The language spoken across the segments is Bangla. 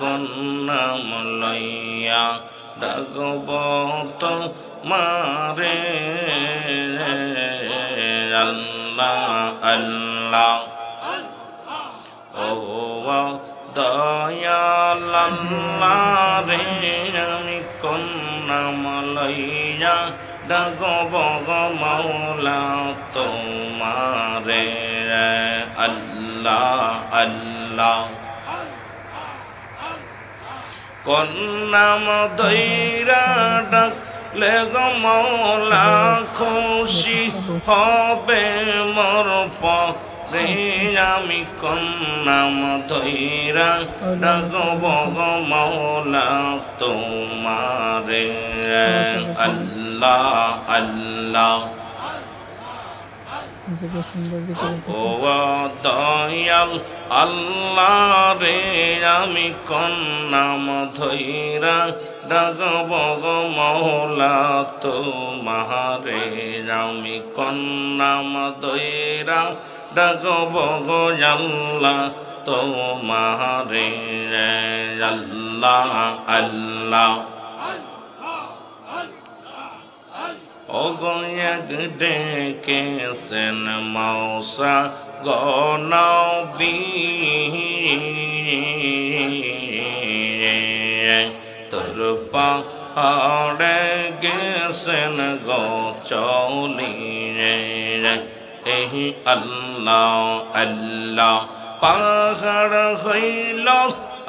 কন্যাম লইয়া ডাকব তো মারে। আল্লাহ আল্লাহ। ও দয়াল আল্লাহ রে, আমি কন্যাম লইয়া ডাকব মৌলা তোমারে। আল্লাহ আল্লাহ। কন্নাম দৈরা ডাক লেগ মৌলা খুশি হবে মোর পরে আমি কন্নাম দৈরা ডাক বগ মৌলা তোমারে। আল্লাহ আল্লাহ। দয়াল আল্লাহ রে আমি কন্নাম ধৈরা ডাকব গো মৌলা তোমারে। আমি কন্নাম ধৈরা ডাকব গো আল্লাহ তোমারে। আল্লাহ আল্লাহ। অগয়াক ডেকেছেন মৌসা গনবী তোর পাহাড়ে গেছেন গচলি এই আল্লাহ আল্লাহ পাহাড় হইল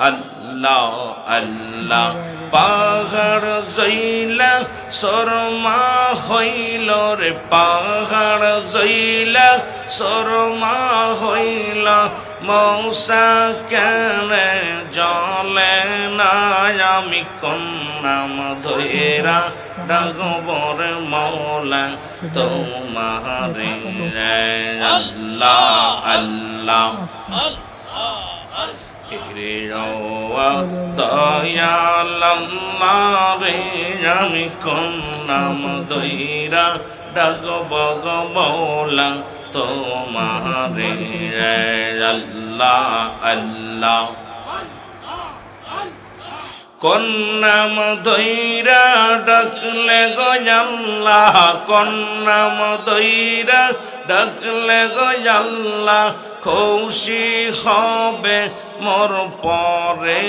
আল্লাহ আল্লাহ। পাহাড় জইলা শর্মা হইল রে, পাহাড় জইলা শর্মা হইল। মৌসা কেন জলে না আমি কন্যাম ধৈরা ডাকবর মৌলা তোমারে। আল্লাহ আল্লাহ। রে দয়াল রে আমি কন্যাম দৈরা ডাক বগ মৌলা তোমারে। আল্লাহ আল্লাহ। কন্নাম দৈরা ডাকলে গজাল্লা কন্নাম দৈরা ডাকলে গজাল্লা খুশি হবে মোর পরে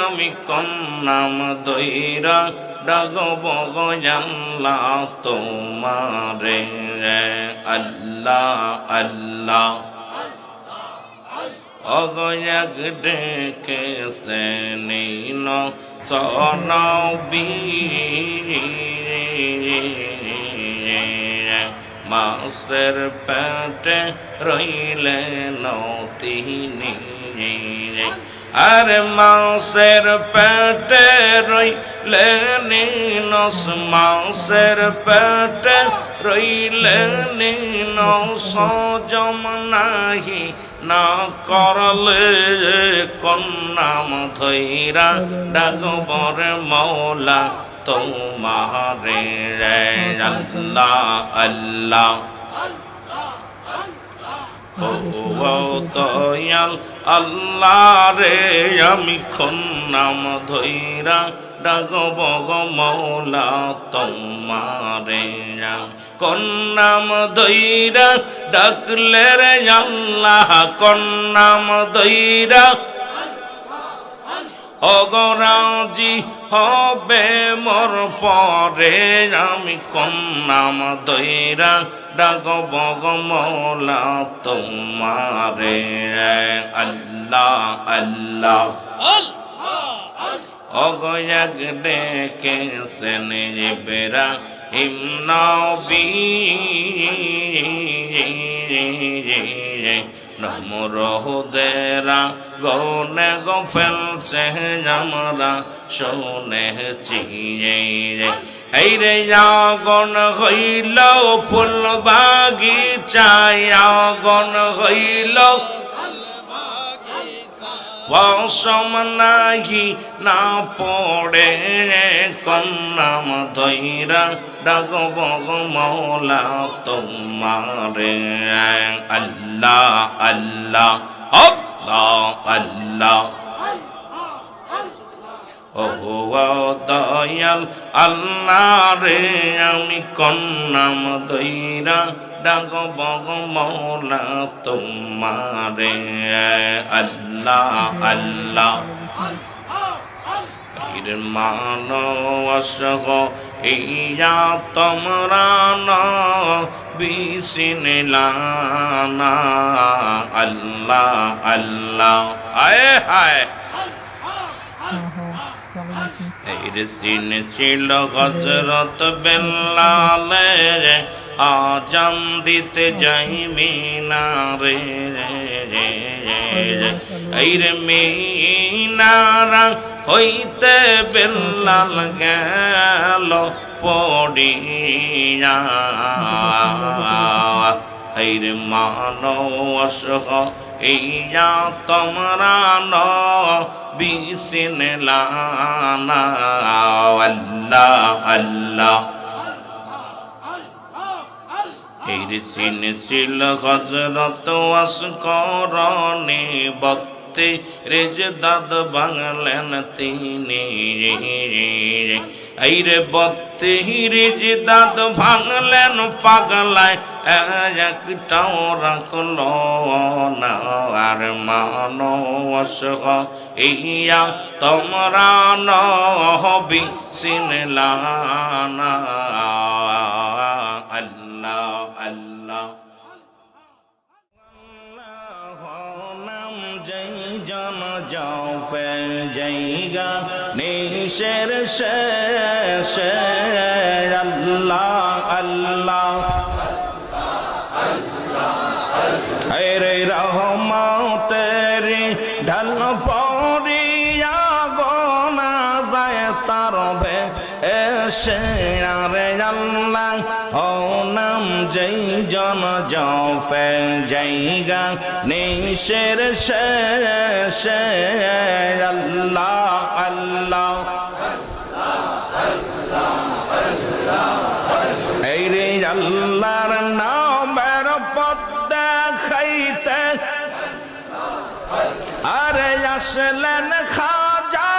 আমি কন্নাম দৈরা ডাকব গজাল্লা তোমারে। আল্লাহ আল্লাহ। অগয়াক ডেকে সে সেনিন সনবি মাসের পেটে রইলে নতিনি। আর মাসের পেটে রইলে নিনস মাসের পেটে রইলে নিনস জম নাহি। না করলে কন্যা ধৈরা ডাকবর মৌলা তোমারে আল্লাহ আল্লাহ ও দয়াল আল্লাহ রে আমি খন্নাম ধৈরা ডাকব মৌলা তোমারে। কন্নাম দৈরা ডাকলে রে আল্লাহ কন্নাম দৈরা অগরাজি হবে মোর পরে। আমি কন্যাম দৈরা ডাক বগ মৌলা তোমারে। আল্লাহ আল্লাহ। অগয়াক ডেকে সেনে বেরা হিমনবী। নমরহুদেরা গনে গো ফেলছে আমরা চিয়ে এই রে আগন হইল ফুল বাগিচায় আগন হইল পশম নাহি না পড়ে কন্নাম ধৈরা ডাক বগ মৌলা তোমারে আল্লাহ আল্লাহ আল্লাহ আল্লাহ দয়াল, আল্লাহ রে, আমি কন্নাম দইরা ডাক, বগ মৌলা তোমারে। আল্লাহ আল্লাহ। মানবসহ ইয়া তোমরা ন আল্লাহ আল্লাহ। আয়, হায়। সিন ছিল হজরত বেল্লালে আজান দিতে যাই মিনারে এই রে মিনারা হইতে বেল্লাল গেল পড়িয়া। এইর মানস ইয়া তোমরা নিসিন লানা সিন ছিল হজরত আসকরণে বক্তে রেজ দাদ বাংলেন তিনি এই রে বত্তে রেজ দাদ ভাঙলেন পাগলায়, একটাও রাখল না। আর মানো অসহ ইয়া তোমরা নহবি সিনলানা। জೈ জন যাও ফেল জাইগা নিশের শেষ আল্লাহ আল্লাহ নাম যেই জন যাও ফে জায়গা নিশের শেষ। আল্লাহ আল্লাহ খাজা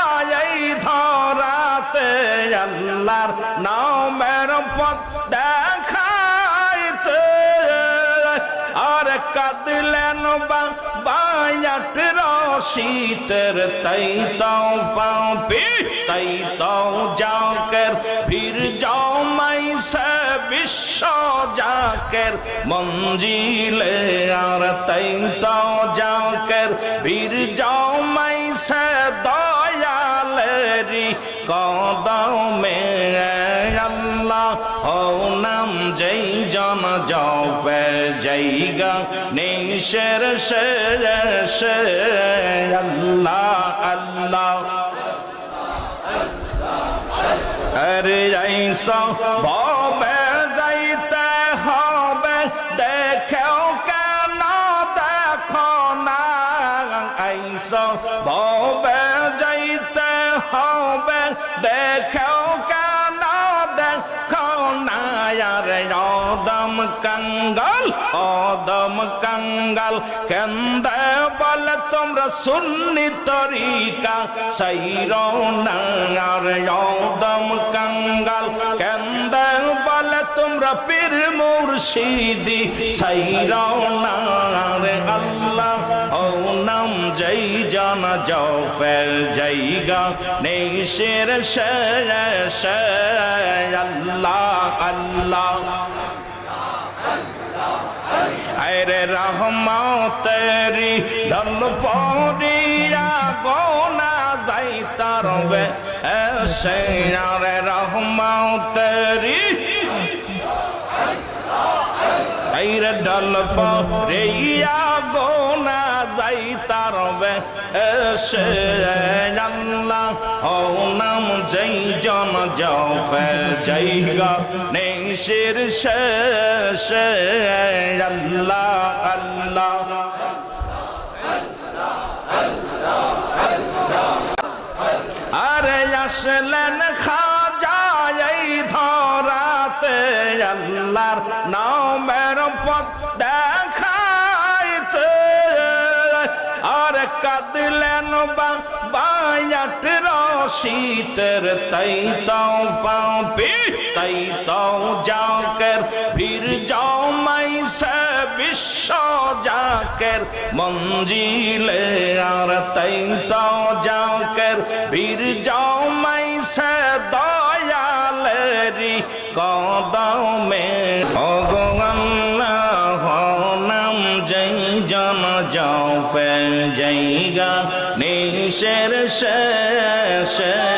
এই ধরাতে। আল্লাহর নামের পথ দেখাইতে। আর কাঁদলেন বায়াট রশীতের, তাই তাও পাপি তাই তাও যাকের। ফির যাও মাই সে বিশ্ব যাকের, মঞ্জিলে আর তাই তাও যাকের। বীর যাও মাই সে দয়ালেরি কদমে আল্লাহ ও নাম যেই জন যাও ফে জায়গা, নিশের সে সে আল্লাহ আল্লাহ। আরে আইসা ভবে যাইতে হবে, দেখেও কেন দেখো না? আইসা ভবে অদম কঙ্গাল, কেন্দে বলে তোমরা সুন্নি তরিকা। সাইর না আর অদম কঙ্গাল, কেন্দে বলে তোমরা পীর মুর্শিদি। সাইর না রে আল্লাহ, ও নাম জೈ যাও ফের নেই শের শে শে আল্লাহ আল্লাহ। আরে রহমতেরি ধন পড়িয়া গোনা যাই তার আরে রহমতেরি আইরে ডল তার বে নাম খাজা এই ধরাতে নামের বা বায়াত রশিতের তাই তাও পাপি তাই তাও জাকের ফির যাও মাই বিশ্ব যাকের মঞ্জিলে, আর তাই তাও জাকের ফির যাও নিশের শেষ?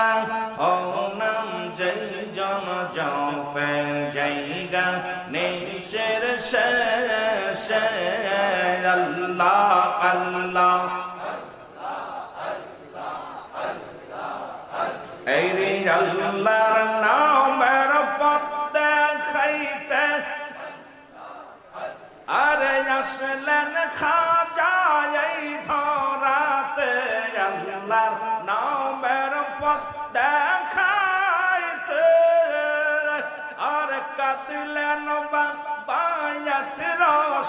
আল্লাহ ও নাম জೈ জন যাও ফে জায়গা নিশের শেষ আল্লাহ আল্লাহ। এই রে আল্লাহর নামের পথ দেখাইতে আরে আসলেন খাজা এই ধরাতে আল্লাহর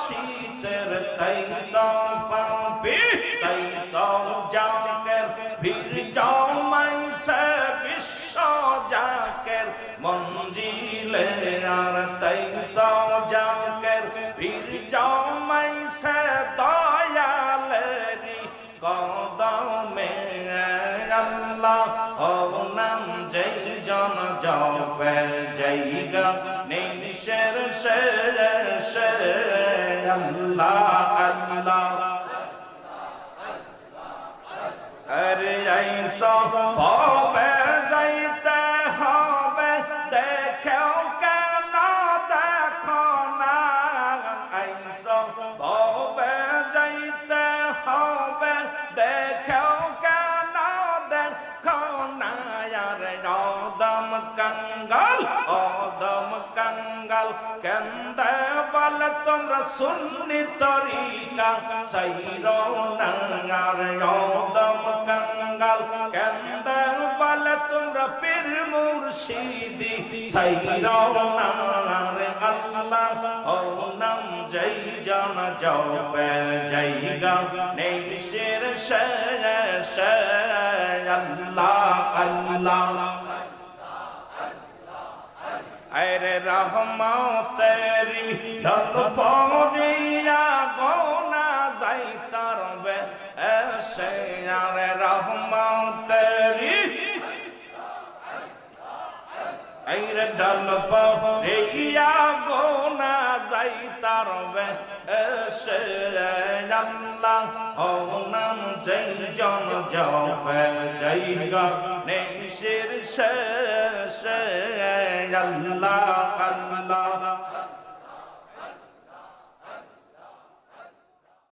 রশিদের তাই তো পাবি তাই তো জাকের বীর জমাই সে বিশ্ব জাকের। মঞ্জিলে আর তাই তো জাকের বীর জমাই সে দয়ালেরি কদমে। আল্লাহ ও নাম জೈ জন যাও ফে জায়গা আল্লাহ আল্লাহ আরে আইসো হবে তরিকা সৈরো নাঙ্গার অদম কঙ্গাল। কেন্দে বল তোমরা পীর মুর্শিদি সৈরো নাঙ্গার আল্লাহ। ও নাম জೈ জন যাও ফে জায়গা নেই শের শে শে আল্লাহ আল্লাহ। আরে রহমতেরি ঢল পড়িয়া গোনা যাই তার এসে আরে রহমতেরি আইরে ঢল পড়িয়া গোনা যাই তার এসে আল্লাহ ও নাম জೈ জন যাও ফে জায়গা নেই শির শে শে আল্লাহ আল্লাহ।